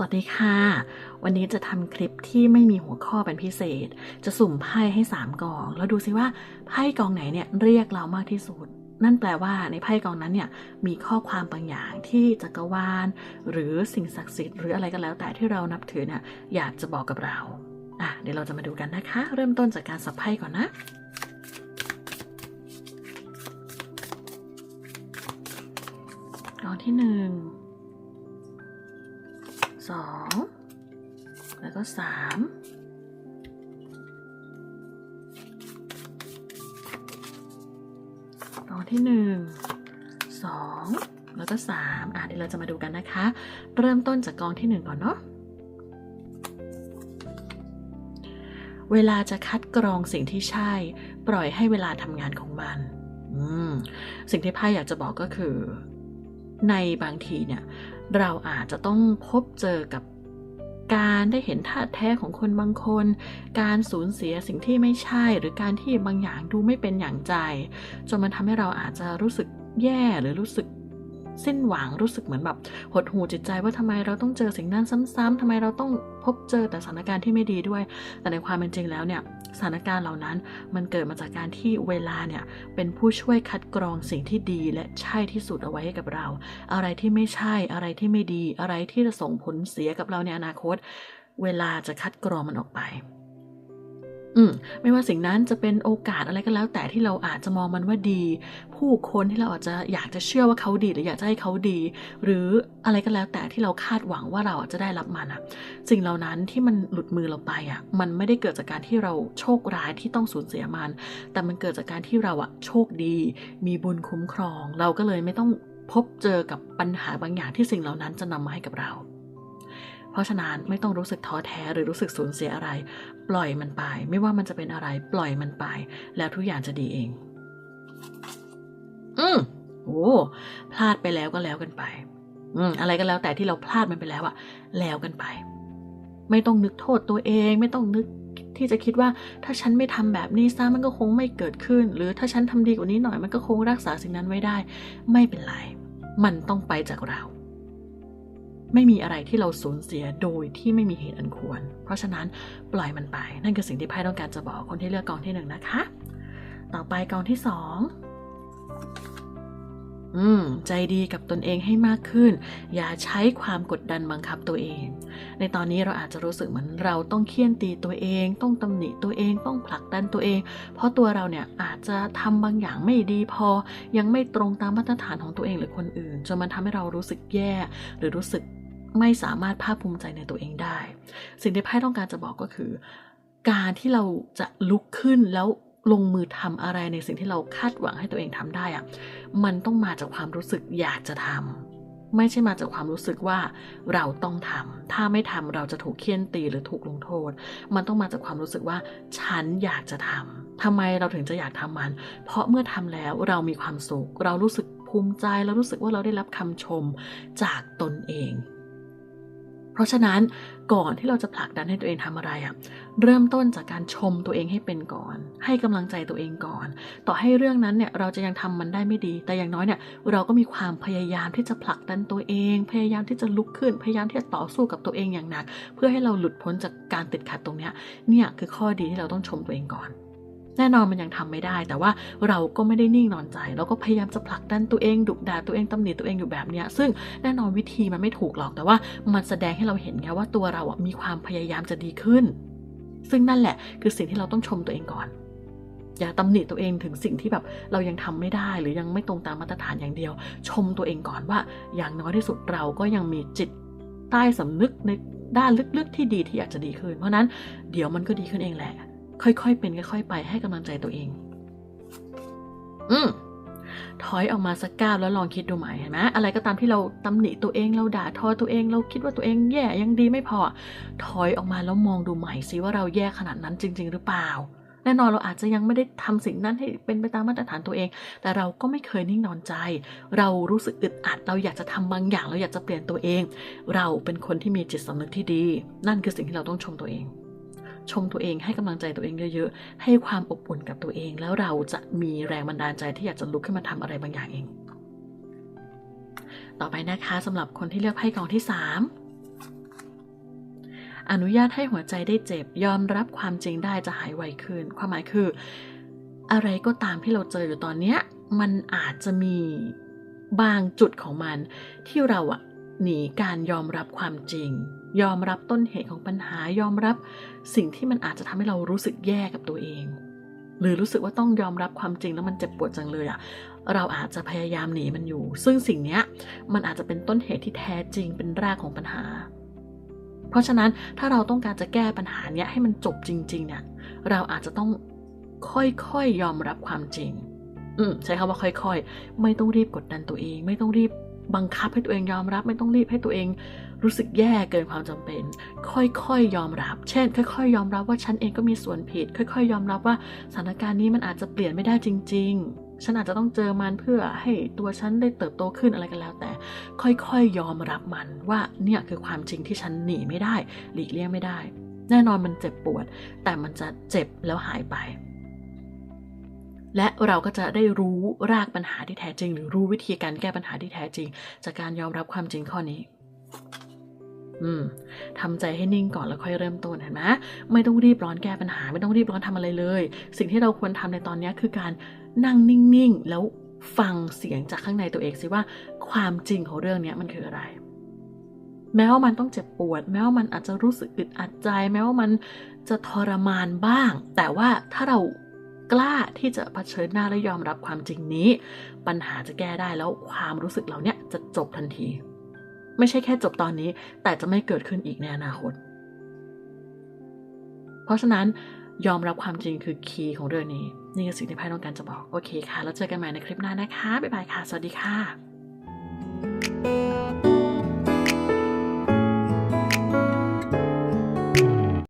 วัสดีค่ะ วันนี้จะทำคลิปที่ไม่มีหัวข้อเป็นพิเศษ จะสุ่มไพ่ให้ 3กอง แล้วดูซิว่าไพ่กองไหนเนี่ยเรียกเรามากที่สุด นั่นแปลว่าในไพ่กองนั้นเนี่ยมีข้อความบางอย่างที่จักรวาล หรือสิ่งศักดิ์สิทธิ์หรืออะไรก็แล้วแต่ที่เรานับถือเนี่ยอยากจะบอกกับเราอะเดี๋ยวเราจะมาดูกันนะคะ เริ่มต้นจากการสับไพ่ก่อนนะกองที่หนึ่ง สองแล้วก็สามกองที่หนึ่งสองแล้วก็สามอะเดี๋ยวเราจะมาดูกันนะคะ เริ่มต้นจากกองที่หนึ่งก่อนเนาะเวลาจะคัดกรองสิ่งที่ใช่ ปล่อยให้เวลาทำงานของมันอืมสิ่งที่พ่อยากจะบอกก็คือ ในบางทีเนี่ย เราอาจจะต้องพบเจอกับการได้เห็นท่าแท้ของคนบางคน การสูญเสียสิ่งที่ไม่ใช่ หรือการที่บางอย่างดูไม่เป็นอย่างใจ จนมันทำให้เราอาจจะรู้สึกแย่หรือรู้สึก สิ้นหวังรู้สึกเหมือนแบบหดหูจิตใจว่าทำไมเราต้องเจอสิ่งนั้นซ้ำๆทำไมเราต้องพบเจอแต่สถานการณ์ที่ไม่ดีด้วย แต่ในความเป็นจริงแล้วเนี่ยสถานการณ์เหล่านั้นมันเกิดมาจากการที่เวลาเนี่ยเป็นผู้ช่วยคัดกรองสิ่งที่ดีและใช่ที่สุดเอาไว้ให้กับเรา อะไรที่ไม่ใช่อะไรที่ไม่ดี อะไรที่จะส่งผลเสียกับเราในอนาคต เวลาจะคัดกรองมันออกไป อืมไม่ว่าสิ่งนั้นจะเป็นโอกาสอะไรก็แล้ว แต่ที่เราอาจจะมองมันว่าดี ผู้คนที่เราอาจจะอยากจะเชื่อว่าเขาดีหรืออยากจะให้เขาดี หรืออะไรก็แล้วแต่ที่เราคาดหวังว่าเราจะได้รับมันอะสิ่งเหล่านั้นที่มันหลุดมือเราไปอะมันไม่ได้เกิดจากการที่เราโชคร้ายที่ต้องสูญเสียมัน แต่มันเกิดจากการที่เราอะโชคดี มีบุญคุ้มครอง เราก็เลยไม่ต้องพบเจอกับปัญหาบางอย่างที่สิ่งเหล่านั้นจะนำมาให้กับเรา เพราะฉะนั้นไม่ต้องรู้สึกท้อแท้หรือรู้สึกสูญเสียอะไร ปล่อยมันไป ไม่ว่ามันจะเป็นอะไร ปล่อยมันไป แล้วทุกอย่างจะดีเอง อืมโอ้พลาดไปแล้วก็แล้วกันไป อืมอะไรก็แล้วแต่ที่เราพลาดมันไปแล้วอะแล้วกันไป ไม่ต้องนึกโทษตัวเอง ไม่ต้องนึกที่จะคิดว่าถ้าฉันไม่ทำแบบนี้ซะมันก็คงไม่เกิดขึ้น หรือถ้าฉันทำดีกว่านี้หน่อยมันก็คงรักษาสิ่งนั้นไว้ได้ ไม่เป็นไร มันต้องไปจากเรา ไม่มีอะไรที่เราสูญเสียโดยที่ไม่มีเหตุอันควร เพราะฉะนั้นปล่อยมันไป นั่นคือสิ่งที่ไพ่ต้องการจะบอกคนที่เลือกกองที่หนึ่งนะคะ ต่อไปกองที่สองอืม ใจดีกับตนเองให้มากขึ้น อย่าใช้ความกดดันบังคับตัวเอง ในตอนนี้เราอาจจะรู้สึกเหมือนเราต้องเคี่ยนตีตัวเอง ต้องตำหนิตัวเอง ต้องผลักดันตัวเอง เพราะตัวเราเนี่ยอาจจะทำบางอย่างไม่ดีพอ ยังไม่ตรงตามมาตรฐานของตัวเองหรือคนอื่น จนมันทำให้เรารู้สึกแย่ หรือรู้สึก ไม่สามารถภาคภูมิใจในตัวเองได้ สิ่งที่ไพ่ต้องการจะบอกก็คือ การที่เราจะลุกขึ้นแล้วลงมือทำอะไรในสิ่งที่เราคาดหวังให้ตัวเองทำได้อะมันต้องมาจากความรู้สึกอยากจะทำไม่ใช่มาจากความรู้สึกว่าเราต้องทำถ้าไม่ทำเราจะถูกเคี่ยนตีหรือถูกลงโทษ มันต้องมาจากความรู้สึกว่าฉันอยากจะทำทำไมเราถึงจะอยากทำมัน เพราะเมื่อทำแล้วเรามีความสุข เรารู้สึกภูมิใจ เรารู้สึกว่าเราได้รับคำชมจากตนเอง ราะฉะนั้นก่อนที่เราจะผลักดันให้ตัวเองทำอะไรอะเริ่มต้นจากการชมตัวเองให้เป็นก่อน ให้กำลังใจตัวเองก่อน ต่อให้เรื่องนั้นเนี่ยเราจะยังทำมันได้ไม่ดี แต่อย่างน้อยเนี่ยเราก็มีความพยายามที่จะผลักดันตัวเอง พยายามที่จะลุกขึ้น พยายามที่จะต่อสู้กับตัวเองอย่างหนัก เพื่อให้เราหลุดพ้นจากการติดขัดตรงเนี้ยเนี่ยคือข้อดีที่เราต้องชมตัวเองก่อน แน่นอนมันยังทำไม่ได้ แต่ว่าเราก็ไม่ได้นิ่งนอนใจ เราก็พยายามจะผลักดันตัวเองดุด่าตัวเองตำหนิตัวเองอยู่แบบเนี้ยซึ่งแน่นอนวิธีมันไม่ถูกหรอกแต่ว่ามันแสดงให้เราเห็นไงว่าตัวเราอะมีความพยายามจะดีขึ้น ซึ่งนั่นแหละคือสิ่งที่เราต้องชมตัวเองก่อนอย่าตำหนิตัวเองถึงสิ่งที่แบบเรายังทำไม่ได้หรือยังไม่ตรงตามมาตรฐานอย่างเดียว ชมตัวเองก่อนว่า อย่างน้อยที่สุดเราก็ยังมีจิตใต้สำนึกในด้านลึกๆที่ดีที่อยากจะดีขึ้น เพราะนั้นเดี๋ยวมันก็ดีขึ้นเองแหละ ค่อยๆเป็นค่อยๆไปให้กำลังใจตัวเอง อืมถอยออกมาสักก้าวแล้วลองคิดดูใหม่เห็นไหมอะไรก็ตามที่เราตำหนิตัวเองเราด่าทอตัวเองเราคิดว่าตัวเองแย่ยังดีไม่พอ ถอยออกมาแล้วมองดูใหม่สิว่าเราแย่ขนาดนั้นจริง ๆ หรือเปล่า แน่นอนเราอาจจะยังไม่ได้ทำสิ่งนั้นให้เป็นไปตามมาตรฐานตัวเอง แต่เราก็ไม่เคยนิ่งนอนใจ เรารู้สึกอึดอัดเราอยากจะทำบางอย่างเราอยากจะเปลี่ยนตัวเอง เราเป็นคนที่มีจิตสำนึกที่ดี นั่นคือสิ่งที่เราต้องชมตัวเอง ชมตัวเองให้กำลังใจตัวเองเยอะๆ ให้ความอบอุ่นกับตัวเอง แล้วเราจะมีแรงบันดาลใจที่อยากจะลุกขึ้นมาทำอะไรบางอย่างเอง ต่อไปนะคะสำหรับคนที่เลือกไพ่กองที่ 3 อนุญาตให้หัวใจได้เจ็บ ยอมรับความจริงได้จะหายไวขึ้น ความหมายคือ อะไรก็ตามที่เราเจออยู่ตอนเนี้ยมันอาจจะมีบางจุดของมันที่เราอะ หนีการยอมรับความจริง ยอมรับต้นเหตุของปัญหายอมรับสิ่งที่มันอาจจะทำให้เรารู้สึกแย่กับตัวเอง หรือรู้สึกว่าต้องยอมรับความจริงแล้วมันเจ็บปวดจังเลยอะเราอาจจะพยายามหนีมันอยู่ ซึ่งสิ่งนี้มันอาจจะเป็นต้นเหตุที่แท้จริงเป็นรากของปัญหา เพราะฉะนั้นถ้าเราต้องการจะแก้ปัญหาเนี้ยให้มันจบจริง ๆ เนี่ย เราอาจจะต้องค่อยๆยอมรับความจริง อืมใช้คำว่าค่อย ๆ ไม่ต้องรีบกดดันตัวเอง ไม่ต้องรีบ บังคับให้ตัวเองยอมรับ ไม่ต้องรีบให้ตัวเองรู้สึกแย่เกินความจำเป็น ค่อยๆยอมรับ เช่น ค่อยๆ ยอมรับว่าฉันเองก็มีส่วนผิด ค่อยๆ ยอมรับว่าสถานการณ์นี้มันอาจจะเปลี่ยนไม่ได้จริง ๆ ฉันอาจจะต้องเจอมันเพื่อให้ตัวฉันได้เติบโตขึ้นอะไรกันแล้วแต่ ค่อยๆ ยอมรับมันว่าเนี่ยคือความจริงที่ฉันหนีไม่ได้ หลีกเลี่ยงไม่ได้ แน่นอนมันเจ็บปวด แต่มันจะเจ็บแล้วหายไป และเราก็จะได้รู้รากปัญหาที่แท้จริง หรือรู้วิธีการแก้ปัญหาที่แท้จริง จากการยอมรับความจริงข้อนี้ อืมทำใจให้นิ่งก่อนแล้วค่อยเริ่มต้นเห็นไหมไม่ต้องรีบร้อนแก้ปัญหา ไม่ต้องรีบร้อนทำอะไรเลย สิ่งที่เราควรทำในตอนนี้คือการนั่งนิ่งๆแล้วฟังเสียงจากข้างในตัวเองสิว่าความจริงของเรื่องนี้มันคืออะไรแม้ว่ามันต้องเจ็บปวด แม้ว่ามันอาจจะรู้สึกอึดอัดใจ แม้ว่ามันจะทรมานบ้าง แต่ว่าถ้าเรา กล้าที่จะเผชิญหน้าและยอมรับความจริงนี้ ปัญหาจะแก้ได้แล้วความรู้สึกเราเนี้จะจบทันที ไม่ใช่แค่จบตอนนี้ แต่จะไม่เกิดขึ้นอีกในอนาคต เพราะฉะนั้นยอมรับความจริงคือคีย์ของเรื่องนี้ นี่คือสิ่งที่ไพ่ต้องการจะบอก โอเคค่ะ แล้วเจอกันใหม่ในคลิปหน้านะคะ บ๊ายบายค่ะ สวัสดีค่ะ